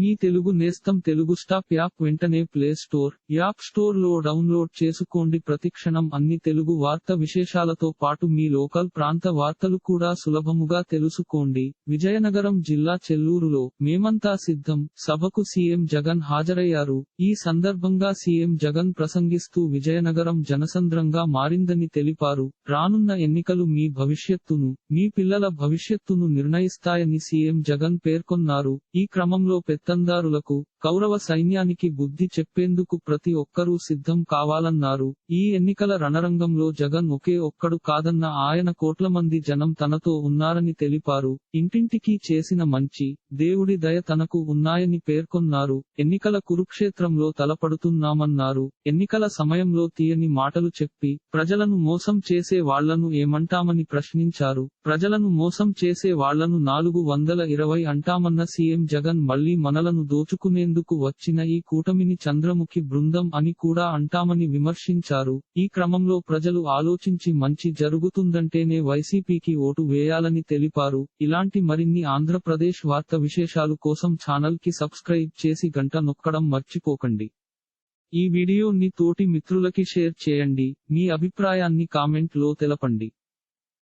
మీ తెలుగు నేస్తం Telugu stop app వెంటనే play store app స్టోర్లో డౌన్లోడ్ చేసుకోండి. ప్రతిక్షణం అన్ని తెలుగు వార్త విశేషాలతో పాటు మీ లోకల్ ప్రాంత వార్తలు కూడా సులభముగా తెలుసుకోండి. విజయనగరం జిల్లా చెల్లూరులో మేమంతా సిద్ధం. సభకు సీఎం జగన్ హాజరయ్యారు. ఈ సందర్భంగా సీఎం జగన్ ప్రసంగిస్తూ విజయనగరం జనసంద్రంగా మారిందని తెలిపారు. రానున్న ఎన్నికలు మీ భవిష్యత్తును మీ పిల్లల భవిష్యత్తును నిర్ణయిస్తాయని సీఎం జగన్ పేర్కొన్నారు. ఈ క్రమంలో పెత్తందారులకు కౌరవ సైన్యానికి బుద్ధి చెప్పేందుకు ప్రతి ఒక్కరూ సిద్ధం కావాలన్నారు. ఈ ఎన్నికల రణరంగంలో జగన్ ఒకే ఒక్కడు కాదన్న ఆయన కోట్ల మంది జనం తనతో ఉన్నారని తెలిపారు. ఇంటింటికి చేసిన మంచి దేవుడి దయ తనకు ఉన్నాయని పేర్కొన్నారు. ఎన్నికల కురుక్షేత్రంలో తలపడుతున్నామన్నారు. ఎన్నికల సమయంలో తీయని మాటలు చెప్పి ప్రజలను మోసం చేసే వాళ్ళను ఏమంటామని ప్రశ్నించారు. ప్రజలను మోసం చేసే వాళ్ళను నాలుగు వందల ఇరవై అంటామన్న సీఎం జగన్ మళ్ళీ మనలను దోచుకునేందుకు వచ్చిన ఈ కూటమిని చంద్రముఖి బృందం అని కూడా అంటామని విమర్శించారు. ఈ క్రమంలో ప్రజలు ఆలోచించి మంచి జరుగుతుందంటేనే వైసీపీకి ఓటు వేయాలని తెలిపారు. ఇలాంటి మరిన్ని ఆంధ్రప్రదేశ్ వార్త విశేషాలు కోసం ఛానల్కి సబ్స్క్రైబ్ చేసి గంట నొక్కడం మర్చిపోకండి. ఈ వీడియోని తోటి మిత్రులకి షేర్ చేయండి. మీ అభిప్రాయాన్ని కామెంట్లో తెలపండి.